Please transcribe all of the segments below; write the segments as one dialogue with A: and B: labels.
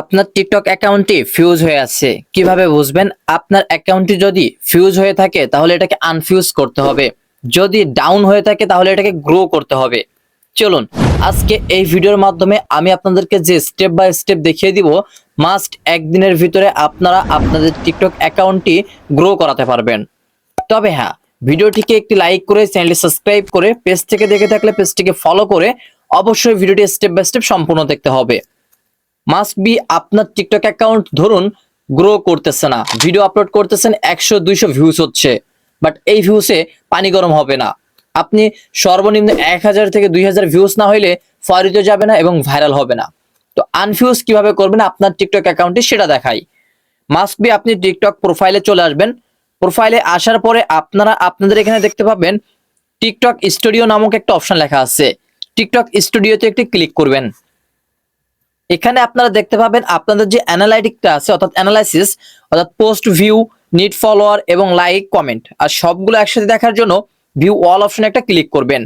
A: আপনার টিকটক অ্যাকাউন্টটি ফিউজ হয়ে আছে। কীভাবে বুঝবেন? আপনার অ্যাকাউন্টটি যদি ফিউজ হয়ে থাকে, তাহলে এটাকে আনফিউজ করতে হবে। যদি ডাউন হয়ে থাকে, তাহলে এটাকে গ্রো করতে হবে। চলুন, আজকে এই ভিডিওর মাধ্যমে আমি আপনাদেরকে যে স্টেপ বাই স্টেপ দেখিয়ে দিব মাস্ট একদিনের ভিতরে আপনারা আপনাদের টিকটক অ্যাকাউন্টটি গ্রো করাতে পারবেন। তবে হ্যাঁ ভিডিওটিকে একটি লাইক করে চ্যানেলটি সাবস্ক্রাইব করে পেজ থেকে দেখে থাকলে পেজটিকে ফলো করে, অবশ্যই ভিডিওটি স্টেপ বাই স্টেপ সম্পূর্ণ দেখতে হবে। মাস্ট বি আপনার টিকটক অ্যাকাউন্ট ধরুন গ্রো করতেছে না। ভিডিও আপলোড করতেছেন একশো, দুইশো ভিউজ হচ্ছে। বাট এই ভিউসে পানি গরম হবে না। আপনি সর্বনিম্ন এক হাজার থেকে দুই হাজার ভিউজ না হইলে ফরিতে যাবে না এবং ভাইরাল হবে না। তো আনফিউজ কীভাবে করবেন আপনার টিকটক অ্যাকাউন্টে সেটা দেখাই। মাস্ট বি আপনি টিকটক প্রোফাইলে চলে আসবেন। প্রোফাইলে আসার পরে আপনারা, আপনাদের এখানে দেখতে পাবেন টিকটক স্টুডিও নামক একটা অপশন লেখা আছে। টিকটক স্টুডিওতে একটি ক্লিক করবেন। এখানে আপনারা দেখতে পাবেন আপনাদের যে অ্যানালাইটিকটা আছে, অর্থাৎ অ্যানালাইসিস অর্থাৎ পোস্ট ভিউ নিট ফলোয়ার এবং লাইক কমেন্ট আর সবগুলো একসাথে দেখার জন্য ভিউ অল অপশনে একটা ক্লিক করবেন।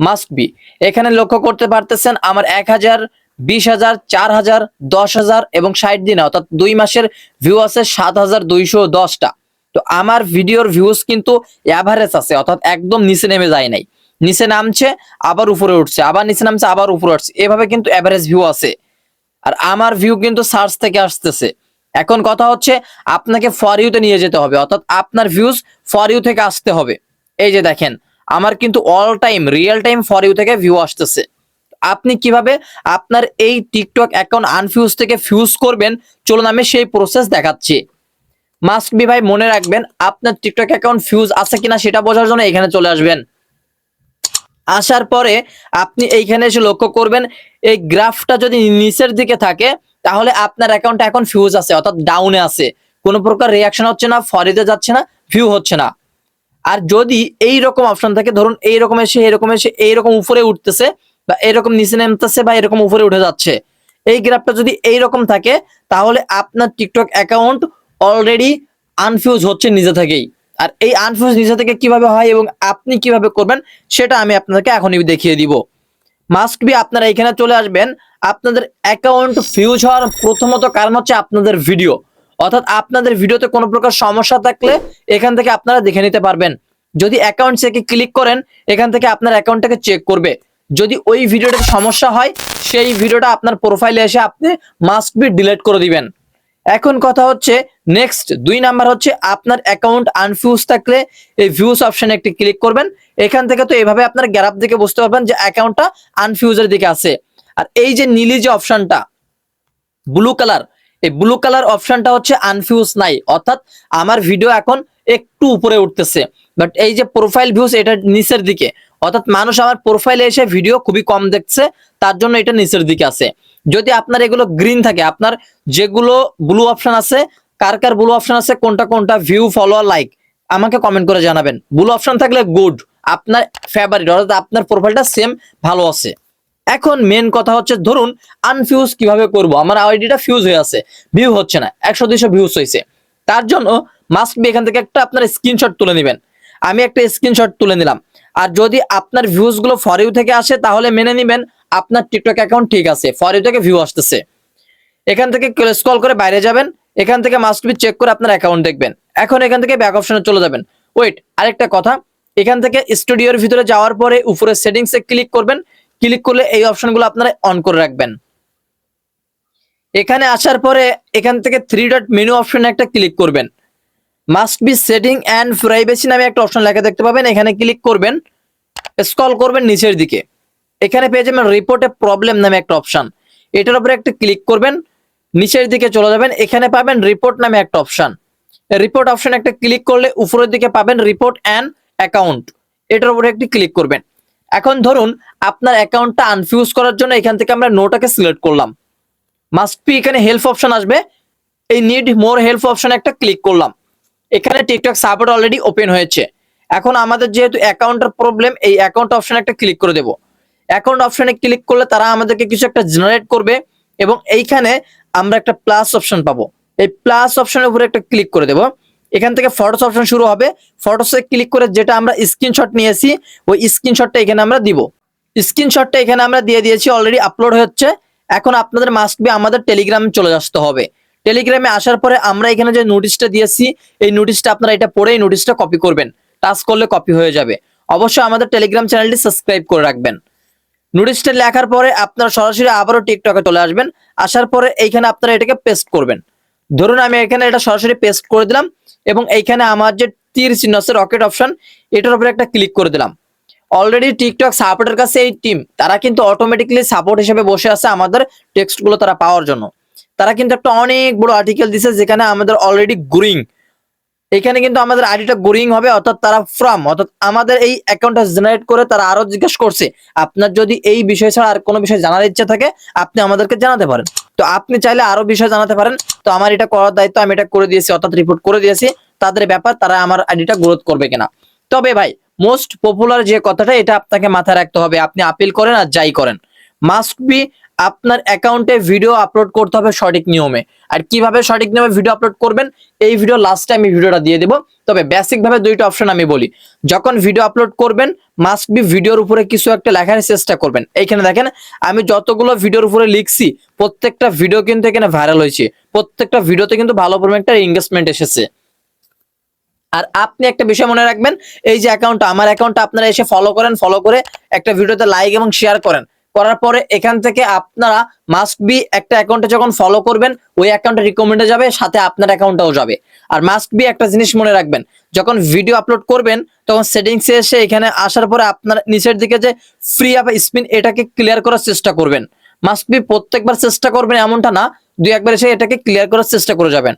A: মাস্ট বি এখানে লক্ষ্য করতে পারতেছেন আমার এক হাজার, বিশ হাজার, চার হাজার, দশ হাজার এবং ষাট দিনে, অর্থাৎ দুই মাসের ভিউ আছে সাত হাজার দুইশো দশটা। তো আমার ভিডিওর ভিউজ কিন্তু অ্যাভারেজ আছে, অর্থাৎ একদম নিচে নেমে যায় নাই। নিচে নামছে, আবার উপরে উঠছে, আবার নিচে নামছে, আবার উপরে উঠছে। এভাবে কিন্তু অ্যাভারেজ ভিউ আছে। আর আমার ভিউ কিন্তু সার্চ থেকে আসতেছে। এখন কথা হচ্ছে, আপনাকে ফর ইউতে নিয়ে যেতে হবে, অর্থাৎ আপনার ভিউজ ফর ইউ থেকে আসতে হবে। এই যে দেখেন, আমার কিন্তু all time real time for you থেকে ভিউ আসতেছে। আপনি কীভাবে আপনার এই টিকটক অ্যাকাউন্ট আনফিউজ থেকে ফিউজ করবেন, চলুন আমি সেই প্রসেস দেখাচ্ছি। মাস্ট বি ভাই, মনে রাখবেন, আপনার টিকটক অ্যাকাউন্ট ফিউজ আছে কিনা সেটা বোঝার জন্য এখানে চলে আসবেন। আসার পরে আপনি এইখানে এসে লক্ষ্য করবেন, এই গ্রাফটা যদি নিচের দিকে থাকে, তাহলে আপনার অ্যাকাউন্ট এখন ফিউজ আছে, অর্থাৎ ডাউনে আছে। কোনো প্রকার রিয়াকশন হচ্ছে না ফরিতে যাচ্ছে না ভিউ হচ্ছে না। আর যদি এই রকম অপশন থাকে, ধরুন এই রকম এসে এরকম এসে, এইরকম উপরে উঠতেছে, বা এরকম নিচে নামতেছে, বা এরকম উপরে উঠে যাচ্ছে। এই গ্রাফটা যদি এই রকম থাকে, তাহলে আপনার টিকটক অ্যাকাউন্ট অলরেডি আনফিউজ হচ্ছে নিজে থেকেই। আর এই আনফিউজ নিজে থেকে কীভাবে হয় এবং আপনি কীভাবে করবেন, সেটা আমি আপনাদেরকে এখনই দেখিয়ে দিব। মাস্ট বি আপনারা এখানে চলে আসবেন, আপনাদের অ্যাকাউন্ট ফিউজ হওয়ার প্রথমত কারণ হচ্ছে আপনাদের ভিডিও অর্থাৎ আপনাদের ভিডিওতে কোনো প্রকার সমস্যা থাকলে এখান থেকে আপনারা দেখে নিতে পারবেন। যদি অ্যাকাউন্ট চেকে ক্লিক করেন, এখান থেকে আপনার অ্যাকাউন্টটাকে চেক করবে। যদি ওই ভিডিওটাতে সমস্যা হয়, সেই ভিডিওটা আপনার প্রোফাইলে এসে আপনি মাস্ট বি ডিলিট করে দিবেন। এখন কথা হচ্ছে নেক্সট দুই নাম্বার হচ্ছে আপনার অ্যাকাউন্ট আনফিউজ থাকলে এই ভিউজ অপশনে একটি ক্লিক করবেন। এখান থেকে তো এভাবে আপনার গ্যারাপ দিকে বুঝতে পারবেন যে অ্যাকাউন্টটা আনফিউজের দিকে আছে। আর এই যে নীলি যে অপশনটা ব্লু কালার এই ব্লু কালার অপশনটা হচ্ছে আনফিউজ নাই। অর্থাৎ আমার ভিডিও এখন একটু উপরে উঠতেছে। বাট এই যে প্রোফাইল ভিউজ এটা নিচের দিকে। অর্থাৎ মানুষ আমার প্রোফাইলে এসে ভিডিও খুবই কম দেখছে, তার জন্য এটা নিচের দিকে আছে। যদি আপনার এগুলো গ্রিন থাকে, আপনার যেগুলো ব্লু অপশন আছে, কার কার ব্লু অপশন আছে, কোনটা কোনটা ভিউ ফলোয়ার লাইক আমাকে কমেন্ট করে জানাবেন। ব্লু অপশন থাকলে গুড আপনার ফেভারিট অর্থাৎ আপনার প্রোফাইলটা সেম ভালো আছে। এখন মেন কথা হচ্ছে, ধরুন আনফিউজ কীভাবে করব? আমার আইডিটা ফিউজ হয়ে আছে ভিউ হচ্ছে না, একশো দুইশো ভিউজ হয়েছে। তার জন্য মাস্ট বি এখান থেকে একটা আপনার স্ক্রিনশট তুলে নেবেন। আমি একটা স্ক্রিনশট তুলে নিলাম। আর যদি আপনার ভিউজগুলো ফর থেকে আসে, তাহলে মেনে নেবেন আপনার টিকটক অ্যাকাউন্ট ঠিক আছে ফর থেকে ভিউ আসতেছে। এখান থেকে স্ক্রল করে বাইরে যাবেন, এখান থেকে মাস্ট বি চেক করে আপনার অ্যাকাউন্ট দেখবেন। এখন এখান থেকে ব্যাক অপশনে চলে যাবেন। ওয়েট আরেকটা কথা, এখান থেকে স্টুডিওর ভিতরে যাওয়ার পরে উপরে সেটিংসে ক্লিক করবেন ক্লিক করলে এই অপশনগুলো আপনারা অন করে রাখবেন। এখানে আসার পরে এখান থেকে থ্রি ডট মেনু অপশনে একটা ক্লিক করবেন। Must be setting and privacy নামে একটা অপশন লেখা দেখতে পাবেন, এখানে ক্লিক করবেন স্ক্রল করবেন নিচের দিকে। এখানে পেয়ে যাবেন রিপোর্টে প্রবলেম নামে একটা অপশন এটার উপরে একটা ক্লিক করবেন, নিচের দিকে চলে যাবেন, এখানে পাবেন রিপোর্ট নামে একটা অপশন রিপোর্ট অপশন একটা ক্লিক করলে উপরের দিকে পাবেন রিপোর্ট অ্যান্ড অ্যাকাউন্ট এটার উপরে একটি ক্লিক করবেন। এখন ধরুন, আপনার অ্যাকাউন্টটা আনফিউজ করার জন্য এখান থেকে আমরা নোটাকে সিলেক্ট করলাম। মাস্ট বি এখানে হেল্প অপশন আসবে। এই নিড মোর হেল্প অপশন একটা ক্লিক করলাম। এখানে টিকটক সাপোর্ট অলরেডি ওপেন হয়েছে। এখন আমাদের যেহেতু অ্যাকাউন্টের প্রবলেম এই অ্যাকাউন্ট অপশনে একটা ক্লিক করে দেব। অ্যাকাউন্ট অপশনে ক্লিক করলে তারা আমাদেরকে কিছু একটা জেনারেট করবে এবং এইখানে আমরা একটা প্লাস অপশন পাবো। এই প্লাস অপশনের উপরে একটা ক্লিক করে দেব। এখান থেকে ফটোস অপশন শুরু হবে। ফটোসে ক্লিক করে যেটা আমরা স্ক্রিনশট নিয়েছি, ওই স্ক্রিনশটটা এখানে আমরা দিব। স্ক্রিনশটটা এখানে আমরা দিয়ে দিয়েছি অলরেডি আপলোড হচ্ছে। এখন আপনাদের মাস্ট বি আমাদের টেলিগ্রামে চলে আসতে হবে। টেলিগ্রামে আসার পরে আমরা এখানে যে নোটিশটা দিয়েছি, এই নোটিশটা আপনারা এটা পড়েই নোটিশটা কপি করবেন। টাচ করলে কপি হয়ে যাবে। অবশ্যই আমাদের টেলিগ্রাম চ্যানেলটি সাবস্ক্রাইব করে রাখবেন। নোটিশটা লেখার পরে আপনারা সরাসরি আবারও টিকটকে চলে আসবেন। আসার পরে এইখানে আপনারা এটাকে পেস্ট করবেন। ধরুন আমি এখানে এটা সরাসরি পেস্ট করে দিলাম এবং এইখানে আমার যে তীর চিহ্ন আছে রকেট অপশন এটার উপরে একটা ক্লিক করে দিলাম। অলরেডি টিকটক সাপোর্টের কাছে এই টিম তারা কিন্তু অটোমেটিক্যালি সাপোর্ট হিসেবে বসে আছে আমাদের টেক্সটগুলো তারা পাওয়ার জন্য। তারা কিন্তু একটা অনেক বড় আর্টিকেল দিছে যেখানে আমাদের অলরেডি গ্রোয়িং এখানে কিন্তু আমাদের আইডিটা গ্রোয়িং হবে, অর্থাৎ তারা ফ্রম অর্থাৎ আমাদের এই অ্যাকাউন্টটা জেনারেট করে তারা আরও জিজ্ঞেস করছে। আপনার যদি এই বিষয় ছাড়া আর কোনো বিষয় জানার ইচ্ছা থাকে, আপনি আমাদেরকে জানাতে পারেন। তো আপনি চাইলে আরও বিষয় জানাতে পারেন। তো আমার এটা করার দায়িত্ব আমি এটা করে দিয়েছি, অর্থাৎ রিপোর্ট করে দিয়েছি। তাদের ব্যাপার, তারা আমার আইডিটা গ্রোথ করবে কিনা। তবে ভাই মোস্ট পপুলার যে কথাটা, এটা আপনাকে মাথায় রাখতে হবে। আপনি আপিল করেন আর যাই করেন। মাস্ট বি আপনার অ্যাকাউন্টে ভিডিও আপলোড করতে হবে সঠিক নিয়মে। আর কীভাবে সঠিক নিয়মে ভিডিও আপলোড করবেন, এই ভিডিও লাস্টে আমি ভিডিওটা দিয়ে দেবো। তবে বেসিক ভাবে দুইটা অপশন আমি বলি। যখন ভিডিও আপলোড করবেন মাস্ট বি ভিডিওর উপরে কিছু একটা লেখার চেষ্টা করবেন। এইখানে দেখেন, আমি যতগুলো ভিডিওর উপরে লিখছি, প্রত্যেকটা ভিডিও কিন্তু এখানে ভাইরাল হয়েছে। প্রত্যেকটা ভিডিওতে কিন্তু ভালো পরিমাণ একটা এঙ্গেজমেন্ট এসেছে। আর আপনি একটা বিষয় মনে রাখবেন, এই যে অ্যাকাউন্টটা আমার অ্যাকাউন্টটা আপনারা এসে ফলো করেন ফলো করে একটা ভিডিওতে লাইক এবং শেয়ার করেন। করার পরে এখান থেকে আপনারা মাস্ট বি একটা অ্যাকাউন্টে যখন ফলো করবেন, ওই অ্যাকাউন্টে রিকমেন্ডে যাবে, সাথে আপনার অ্যাকাউন্টটাও যাবে। আর মাস্ট বি একটা জিনিস মনে রাখবেন, যখন ভিডিও আপলোড করবেন, তখন সেটিংসে এসে এখানে আসার পরে আপনার নিচের দিকে যে ফ্রি অ্যাপ স্পিন এটাকে ক্লিয়ার করার চেষ্টা করবেন। মাস্ট বি প্রত্যেকবার চেষ্টা করবেন এমনটা না, দুই একবার এসে এটাকে ক্লিয়ার করার চেষ্টা করে যাবেন।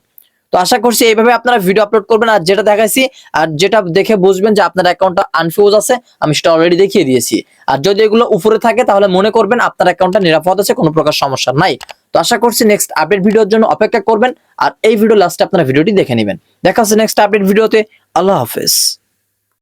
A: তো আশা করছি এইভাবে আপনারা ভিডিও আপলোড করবেন। আর যেটা দেখাইছি, আর যেটা দেখে বুঝবেন যে আপনার অ্যাকাউন্টটা আনফিউজ আছে, আমি সেটা অলরেডি দেখিয়ে দিয়েছি। আর যদি এগুলো উপরে থাকে, তাহলে মনে করবেন আপনার অ্যাকাউন্টটা নিরাপদ আছে, কোনো প্রকার সমস্যা নাই। তো আশা করছি নেক্সট আপডেট ভিডিওর জন্য অপেক্ষা করবেন। আর এই ভিডিও লাস্টে আপনারা ভিডিওটি দেখে নেবেন। দেখা হচ্ছে নেক্সট আপডেট ভিডিওতে আল্লাহ হাফেজ।